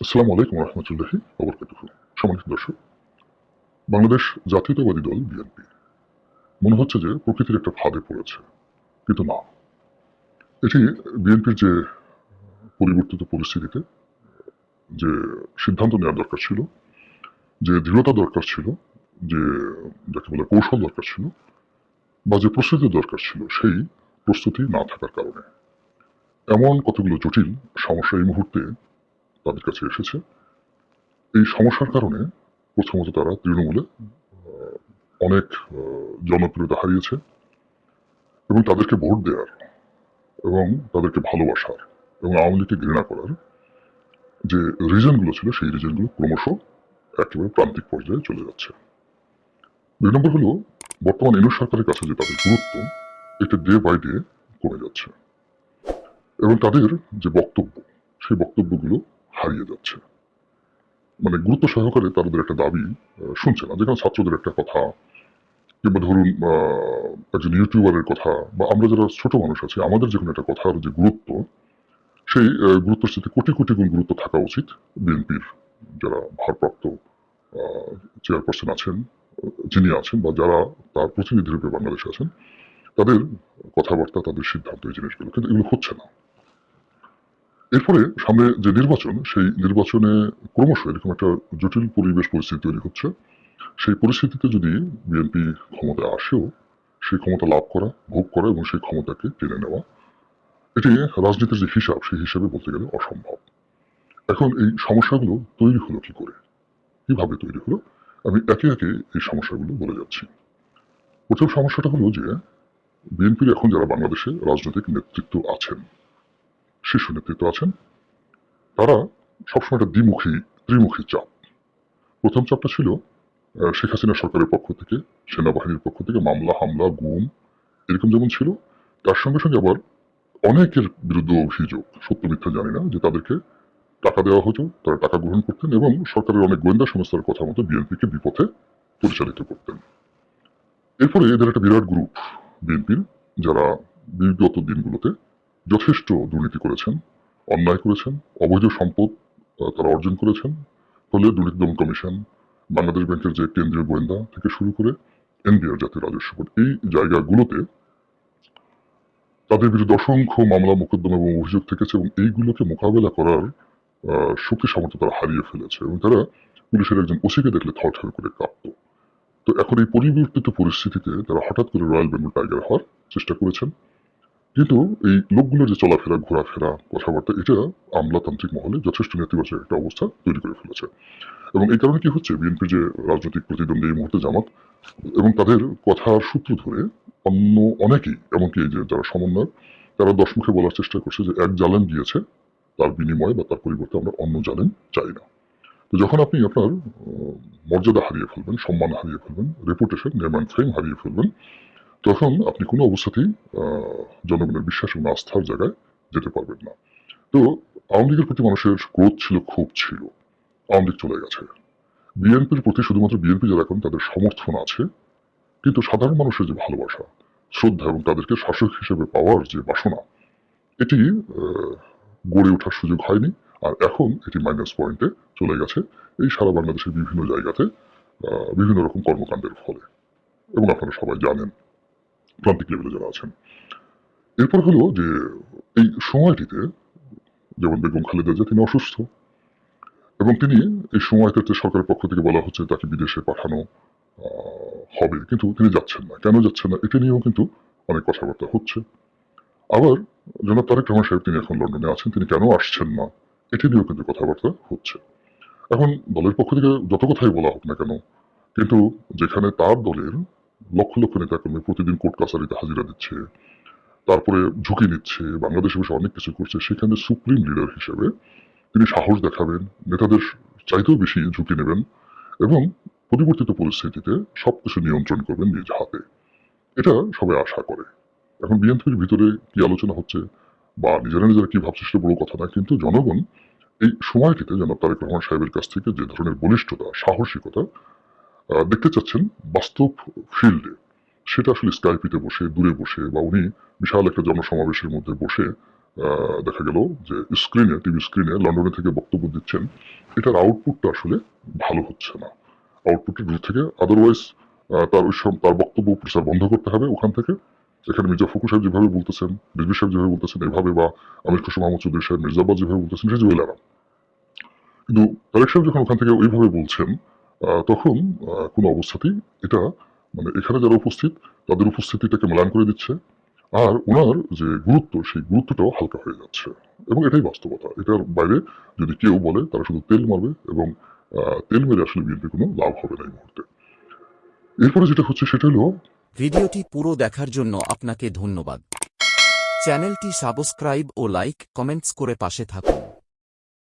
আসসালামু আলাইকুম রহমতুল্লাহি অবরকাতুহ সম্মানিত দর্শক, বাংলাদেশ জাতীয়তাবাদী দল, বিএনপি। মনে হচ্ছে যে প্রকৃতির একটা ফাঁদে পড়েছে, কিন্তু না। এটি বিএনপির যে পরিবর্তিত পরিস্থিতিতে যে সিদ্ধান্ত নেওয়ার দরকার ছিল, যে দৃঢ়তা দরকার ছিল, যে যাকে বলে কৌশল দরকার ছিল, বা যে প্রস্তুতি দরকার ছিল, সেই প্রস্তুতি না থাকার কারণে। এমন কতগুলো জটিল সমস্যা এই মুহূর্তে তাদের কাছে এসেছে। এই সমস্যার কারণে প্রথমত তারা তৃণমূলে অনেক জনপ্রিয়তা হারিয়েছে এবং তাদেরকে ভোট দেওয়ার এবং তাদেরকে ভালোবাসার এবং আওয়ামী লীগকে ঘৃণা করার যে রিজনগুলো ছিল, সেই রিজনগুলো ক্রমশ একেবারে প্রান্তিক পর্যায়ে চলে যাচ্ছে। দুই নম্বর হলো, বর্তমান এনু সরকারের কাছে যে তাদের গুরুত্ব, এটা ডে বাই ডে কমে যাচ্ছে। এবং তাদের যে বক্তব্য, সেই বক্তব্যগুলো হারিয়ে যাচ্ছে। মানে গুরুত্ব সহকারে তাদের একটা দাবি শুনছে না? যেখানে ছাত্রদের একটা কথা, কিংবা ধরুন একজন ইউটিউবারের কথা, বা আমরা যারা ছোট মানুষ আছি, আমাদের যে কোনো একটা কথার যে গুরুত্ব, সেই গুরুত্বের সাথে কোটি কোটি গুণ গুরুত্ব থাকা উচিত বিএনপির যারা ভারপ্রাপ্ত চেয়ারপারসন আছেন, যিনি আছেন, বা যারা তার প্রতিনিধি রূপে বাংলাদেশে আছেন, তাদের কথাবার্তা, তাদের সিদ্ধান্ত এই জিনিসগুলো। কিন্তু এগুলো হচ্ছে না। এরপরে সামনে যে নির্বাচন, সেই নির্বাচনে ক্রমশ এরকম একটা জটিল পরিবেশ পরিস্থিতি তৈরি হচ্ছে। সেই পরিস্থিতিতে যদি বিএনপি ক্ষমতায় আসেও, সেই ক্ষমতা লাভ করা, ভোগ করা এবং সেই ক্ষমতাকে টেনে নেওয়া, এটি রাজনীতির যে হিসাব, সেই হিসাবে বলতে গেলে অসম্ভব। এখন এই সমস্যাগুলো তৈরি হলো কি করে? কীভাবে তৈরি হলো? আমি একে একে এই সমস্যাগুলো বলে যাচ্ছি। প্রথম সমস্যাটা হলো যে, বিএনপির এখন যারা বাংলাদেশে রাজনৈতিক নেতৃত্ব আছেন শীর্ষ নেতৃত্ব আছেন। তারা সবসময় একটা দ্বিমুখী, ত্রিমুখী চাপ। প্রথম চাপটা ছিল শেখ হাসিনা সরকারের পক্ষ থেকে, সেনাবাহিনীর পক্ষ থেকে মামলা, হামলা, গুম, এরকম যেমন ছিল, তার সঙ্গে সঙ্গে আবার অনেকের বিরুদ্ধে অভিযোগ, সত্য মিথ্যা জানি না, যে তাদেরকে টাকা দেওয়া হতো, তারা টাকা গ্রহণ করতেন এবং সরকারের অনেক গোয়েন্দা সংস্থার কথা মতো বিএনপিকে বিপথে পরিচালিত করতেন। এরপরে এদের একটা বিরাট গ্রুপ বিএনপির, যারা বিগত দিনগুলোতে যথেষ্ট দুর্নীতি করেছেন, অন্যায় করেছেন, অবৈধ সম্পদ তারা অর্জন করেছেন। ফলে দুর্নীতি দমন কমিশন, বাংলাদেশ ব্যাংকের যে কেন্দ্রীয় গোয়েন্দা থেকে শুরু করে এনবিআর জাতীয় রাজস্ব বোর্ড, এই জায়গাগুলোতে তাদের বিরুদ্ধে অসংখ্য মামলা, মোকদ্দমা এবং অভিযোগ থেকেছে এবং এইগুলোকে মোকাবেলা করার শক্তি সামর্থ্য তারা হারিয়ে ফেলেছে এবং তারা পুলিশের একজন ওসিকে দেখলে থরথর করে কাঁপত। তো এখন এই পরিবর্তিত পরিস্থিতিতে তারা হঠাৎ করে রয়্যাল বেঙ্গল টাইগার হওয়ার চেষ্টা করেছেন। কিন্তু এই লোকগুলোর যে চলাফেরা, ঘোরাফেরা, কথাবার্তা, এটা আমলাতান্ত্রিক মহলে যথেষ্ট নেতিবাচক একটা অবস্থা তৈরি করে ফেলেছে। এবং এই কারণে কি হচ্ছে? বিএনপির যে রাজনৈতিক প্রতিদ্বন্দ্বী এই মুহূর্তে জামাত এবং তাদের কথার সূত্র ধরে অন্য অনেকেই, এমনকি এই যে যারা সমন্বয় তারা দশমুখে বলার চেষ্টা করছে যে এক জালেম দিয়েছে তার বিনিময়ে বা তার পরিবর্তে আমরা অন্য জালেম চাই না। তো যখন আপনি আপনার মর্যাদা হারিয়ে ফেলবেন, সম্মান হারিয়ে ফেলবেন রেপুটেশন অ্যান্ড ফ্রেম হারিয়ে ফেলবেন তখন আপনি কোনো অবস্থাতেই জনগণের বিশ্বাস এবং আস্থার জায়গায় যেতে পারবেন না। তো আওয়ামী লীগের প্রতি মানুষের ক্রোধ ছিল, ক্ষোভ ছিল। আওয়ামী লীগ চলে গেছে। বিএনপির প্রতি শুধুমাত্র বিএনপি যারা এখন, তাদের সমর্থন আছে। কিন্তু সাধারণ মানুষের যে ভালোবাসা, শ্রদ্ধা এবং তাদেরকে শাসক হিসেবে পাওয়ার যে বাসনা, এটি গড়ে ওঠার সুযোগ হয়নি। আর এখন এটি মাইনাস পয়েন্টে চলে গেছে। এই সারা বাংলাদেশের বিভিন্ন জায়গাতে বিভিন্ন রকম কর্মকাণ্ডের ফলে। এবং আপনারা সবাই জানেন প্রান্তিক লেভেলে যারা আছেন। এরপর হলো যে, এই সময়টিতে যেমন বেগম খালেদা জিয়া, তিনি অসুস্থ। এবং তিনি এই সময়টাতে সরকারের পক্ষ থেকে বলা হচ্ছে তাকে বিদেশে পাঠানো হবে। কিন্তু তিনি যাচ্ছেন না। কেন যাচ্ছেন না? এটা নিয়েও কিন্তু অনেক কথাবার্তা হচ্ছে। আবার জনাব তারেক রহমান সাহেব, তিনি এখন লন্ডনে আছেন, তিনি কেন আসছেন না? এটি নিয়েও কিন্তু কথাবার্তা হচ্ছে। এখন দলের পক্ষ থেকে যত কথাই বলা হোক না কেন, কিন্তু যেখানে তার দলের লক্ষ লক্ষ নেতাকর্মী প্রতিদিন কোর্ট কাছারিতে হাজিরা দিচ্ছে, তারপরে ঝুঁকি নিচ্ছে, বাংলাদেশে বসে অনেক কিছু করছে। সেখানে সুপ্রিম লিডার হিসেবে তিনি সাহস দেখাবেন, নেতাদের চাইতেও বেশি ঝুঁকি নেবেন এবং পরিবর্তিত পরিস্থিতিতে সবকিছু নিয়ন্ত্রণ করবেন নিজ হাতে। এটা সবাই আশা করে। এখন বিএনপির ভিতরে কি আলোচনা হচ্ছে বা নিজেরা নিজেরা কি ভাবছে সেটা বড় কথা না, কিন্তু জনগণ এই সময়টিতে জনাব তারেক রহমান সাহেবের কাছ থেকে যে ধরনের বলিষ্ঠতা, সাহসিকতা দেখতে চাচ্ছেন বাস্তব ফিল্ডে। সেটা আসলে স্কাইপিতে বসে, দূরে বসে বা উনি বিশাল একটা জনসমাবেশের মধ্যে বসে দেখা গেল যে স্ক্রিনে, টিভি স্ক্রিনে লন্ডনে থেকে বক্তব্য দিচ্ছেন। এটার আউটপুটটা আসলে ভালো হচ্ছে না। আউটপুটের দূর থেকে আদারওয়াইজ তার ওই তার বক্তব্য প্রচার বন্ধ করতে হবে ওখান থেকে। এখানে মির্জা ফখরুল সাহেব যেভাবে বলতেছেন, বিজবি সাহেব যেভাবে বলতেছেন, এভাবে বা আমির খুশু মাহমুদ চৌধুরী সাহেব, মির্জাবাদ যেভাবে বলতেছেন, সে জুয়েল কিন্তু তারেক সাহেব যখন ওখান থেকে ওইভাবে বলছেন তখন কোনো অবস্থাতেই এটা মানে এখানে যারা উপস্থিত, তাদের উপস্থিতিটাকে মূল্যায়ন করে দিচ্ছে। আর ওনার যে গুরুত্ব, সেই গুরুত্বটাও হালকা হয়ে যাচ্ছে। এবং এটাই বাস্তবতা। এটার বাইরে যদি কেউ বলে, তারা শুধু তেল মারবে এবং তেল মেরে আসলে বিএনপি কোনো লাভ হবে না এই মুহূর্তে। এরপরে যেটা হচ্ছে, সেটা হলো ভিডিওটি পুরো দেখার জন্য আপনাকে ধন্যবাদ। চ্যানেলটি সাবস্ক্রাইব ও লাইক কমেন্টস করে পাশে থাকুন।